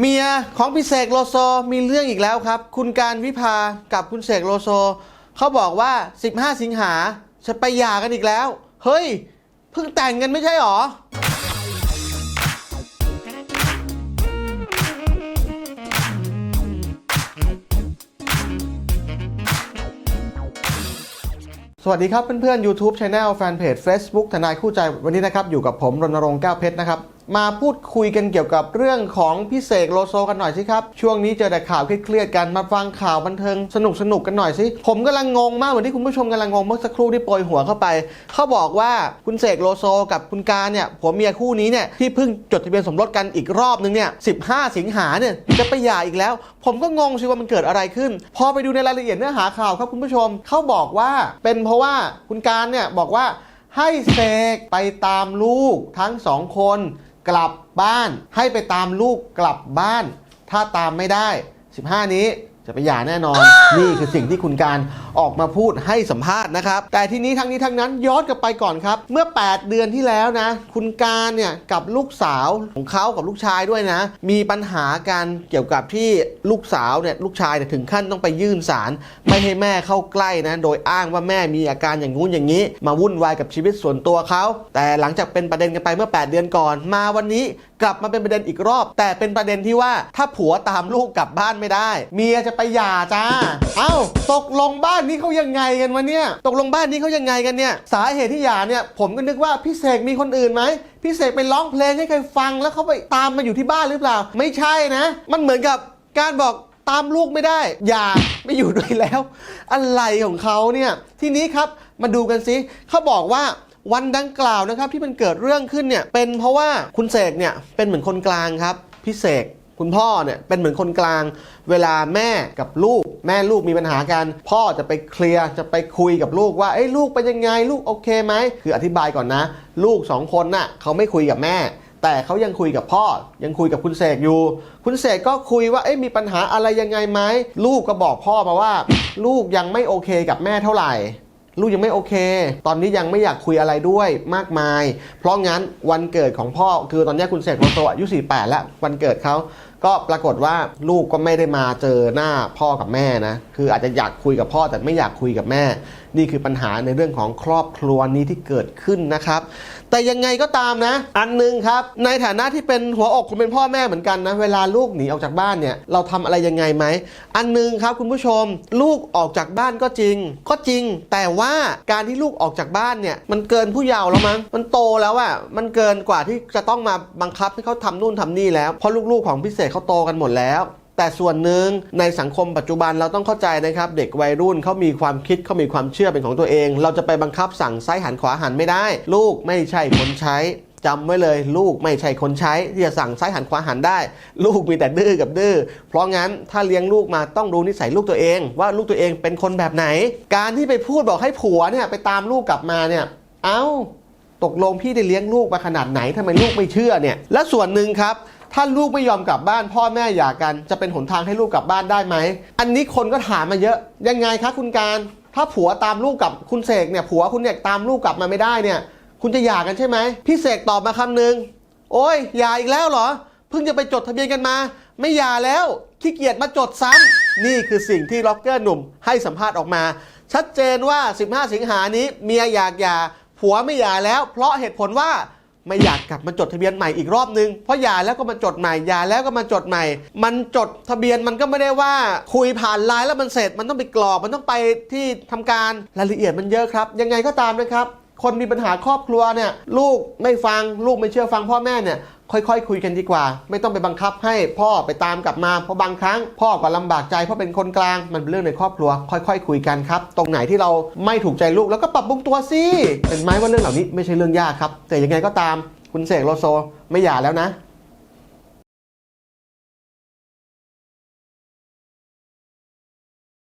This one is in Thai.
เมียของพี่เสกโลโซมีเรื่องอีกแล้วครับ คุณการวิภากับคุณเสกโลโซเขาบอกว่า 15 สิงหาจะไปหย่ากันอีกแล้ว เฮ้ย เพิ่งแต่งกันไม่ใช่หรอ สวัสดีครับเพื่อนๆ YouTube Channel Fanpage Facebook ทนายคู่ใจวันนี้นะครับ อยู่กับผมรณรงค์แก้วเพชรนะครับ มาพูดคุยกันเกี่ยวกับเรื่องของพี่เสกโลโซกันหน่อยสิครับ ช่วงนี้เจอแต่ข่าวเครียดๆกันมาฟังข่าวบันเทิงสนุกสนุกกันหน่อยสิ ผมกำลังงงมากเหมือนที่คุณผู้ชมกำลังงงเมื่อสักครู่ที่โปรยหัวเข้าไป เขาบอกว่าคุณเสกโลโซกับคุณการเนี่ยผัวเมียคู่นี้เนี่ยที่เพิ่งจดทะเบียนสมรสกันอีกรอบนึงเนี่ย15สิงหาเนี่ยจะไปหย่าอีกแล้ว ผมก็งงสิว่ามันเกิดอะไรขึ้น พอไปดูในรายละเอียดเนื้อหาข่าวครับคุณผู้ชมเขาบอกว่าเป็นเพราะว่าคุณการเนี่ยบอกว่าให้เสกไปตามลูกทั้งสองคน กลับบ้าน ให้ไปตามลูกกลับบ้าน ถ้าตามไม่ได้ 15 นี้ จะไปหย่าแน่นอน นี่คือสิ่งที่คุณการออกมาพูดให้สัมภาษณ์นะครับ แต่ทีนี้ทั้งนี้ทั้งนั้นย้อนกลับไปก่อนครับ เมื่อ 8 เดือนที่แล้วนะ คุณการเนี่ยกับลูกสาวของเขากับลูกชายด้วยนะ มีปัญหากันเกี่ยวกับที่ลูกสาวเนี่ยลูกชายเนี่ยถึงขั้นต้องไปยื่นศาลไม่ให้แม่เข้าใกล้นะ โดยอ้างว่าแม่มีอาการอย่างงู้นอย่างนี้ มาวุ่นวายกับชีวิตส่วนตัวเขา แต่หลังจากเป็นประเด็นกันไปเมื่อ 8 เดือนก่อน มาวันนี้กลับมาเป็นประเด็นอีกรอบ แต่เป็นประเด็นที่ว่าถ้าผัวตามลูกกลับบ้านไม่ได้เมียจะไปหย่าจ้า เอ้า ตกลงบ้านนี้เขายังไงกันวะเนี่ย ตกลงบ้านนี้เขายังไงกันเนี่ย สาเหตุที่หย่าเนี่ย ผมก็นึกว่าพี่เสกมีคนอื่นไหม พี่เสกไปร้องเพลงให้ใครฟังแล้วเขาไปตามมาอยู่ที่บ้านหรือเปล่า ไม่ใช่นะ มันเหมือนกับการบอกตามลูกไม่ได้ อย่าไม่อยู่ด้วยแล้ว อะไรของเขาเนี่ย ทีนี้ครับ มาดูกันสิเขาบอกว่าวันดังกล่าวนะครับที่มันเกิดเรื่องขึ้นเนี่ยเป็นเพราะว่าคุณเสกเนี่ยเป็นเหมือนคนกลางครับพี่เสก คุณพ่อเนี่ยเป็นเหมือนคนกลาง เวลาแม่กับลูก แม่ลูกมีปัญหากันพ่อจะไปเคลียร์จะไปคุยกับลูกว่าเอ้ยลูกเป็นยังไงลูกโอเคไหมคืออธิบายก่อนนะ ลูกสองคนน่ะเขาไม่คุยกับแม่ แต่เขายังคุยกับพ่อ ยังคุยกับคุณเสกอยู่ คุณเสกก็คุยว่าเอ้ยมีปัญหาอะไรยังไงไหมลูกก็บอกพ่อมาว่า ลูกยังไม่โอเคกับแม่เท่าไหร่ ลูกยังไม่โอเค ตอนนี้ยังไม่อยากคุยอะไรด้วยมากมาย เพราะงั้นวันเกิดของพ่อคือตอนนี้คุณเสกโลโซอายุ48แล้ววันเกิดเขา ก็ปรากฏว่าลูกก็ไม่ได้มาเจอหน้าพ่อกับแม่นะคืออาจจะอยากคุยกับพ่อแต่ไม่อยากคุยกับแม่ นี่คือปัญหาในเรื่องของครอบครัวนี้ที่เกิดขึ้นนะครับ แต่ยังไงก็ตามนะ อันหนึงครับ ในฐานะที่เป็นหัวอกคุณเป็นพ่อแม่เหมือนกันนะเวลาลูกหนีออกจากบ้านเนี่ยเราทำอะไรยังไงไหมอันหนึงครับคุณผู้ชม ลูกออกจากบ้านก็จริง ก็จริง แต่ว่าการที่ลูกออกจากบ้านเนี่ยมันเกินผู้เยาว์แล้วมั้งมันโตแล้วอะมันเกินกว่าที่จะต้องมาบังคับให้เขาทำนู่นทำนี่แล้วเพราะลูกๆของพิเศษเขาโตกันหมดแล้ว แต่ส่วนหนึ่งในสังคมปัจจุบันเราต้องเข้าใจนะครับ เด็กวัยรุ่นเขามีความคิดเขามีความเชื่อเป็นของตัวเอง เราจะไปบังคับสั่งซ้ายหันขวาหันไม่ได้ ลูกไม่ใช่คนใช้จำไว้เลยลูกไม่ใช่คนใช้ที่จะสั่งซ้ายหันขวาหันได้ ลูกมีแต่ดื้อกับดื้อเพราะงั้นถ้าเลี้ยงลูกมาต้องรู้นิสัยลูกตัวเอง ว่าลูกตัวเองเป็นคนแบบไหน การที่ไปพูดบอกให้ผัวเนี่ยไปตามลูกกลับมาเนี่ยเอ้าตกลงพี่ได้เลี้ยงลูกมาขนาดไหนทำไมลูกไม่เชื่อเนี่ยและส่วนหนึ่งครับ ถ้าลูกไม่ยอมกลับบ้าน พ่อแม่หย่ากันจะเป็นหนทางให้ลูกกลับบ้านได้ไหม อันนี้คนก็ถามมาเยอะยังไงคะคุณการ ถ้าผัวตามลูกกับคุณเสกเนี่ยผัวคุณเนี่ยตามลูกกลับมาไม่ได้เนี่ย คุณจะหย่ากันใช่ไหมพี่เสกตอบมาคำหนึ่งโอ้ยหย่าอีกแล้วเหรอเพิ่งจะไปจดทะเบียนกันมา ไม่หย่าแล้วขี้เกียจมาจดซ้ำนี่คือสิ่งที่ล็อกเกอร์หนุ่มให้สัมภาษณ์ออกมา ชัดเจนว่า 15 สิงหานี้เมียอยากหย่าผัวไม่หย่าแล้ว เพราะเหตุผลว่า ไม่อยากกลับมาจดทะเบียนใหม่อีกรอบนึง เพราะหย่าแล้วก็มาจดใหม่หย่าแล้วก็มาจดใหม่ มันจดทะเบียนมันก็ไม่ได้ว่าคุยผ่านไลน์แล้วมันเสร็จ มันต้องไปกรอกมันต้องไปที่ทำการรายละเอียดมันเยอะครับ ยังไงก็ตามนะครับ คนมีปัญหาครอบครัวเนี่ยลูกไม่ฟังลูกไม่เชื่อฟังพ่อแม่เนี่ย ค่อยๆ คุยกันดีกว่า ไม่ต้องไปบังคับให้พ่อไปตามกลับมาเพราะบางครั้ง พ่อก็ลำบากใจเพราะเป็นคนกลางมันเป็นเรื่องในครอบครัว ค่อยๆ คุยกันครับ ตรงไหนที่เราไม่ถูกใจลูกแล้วก็ปรับปรุงตัวสิเห็นไหมว่าเรื่องเหล่านี้ไม่ใช่เรื่องยากครับ แต่ยังไงก็ตามคุณเสกโลโซไม่หย่าแล้วนะ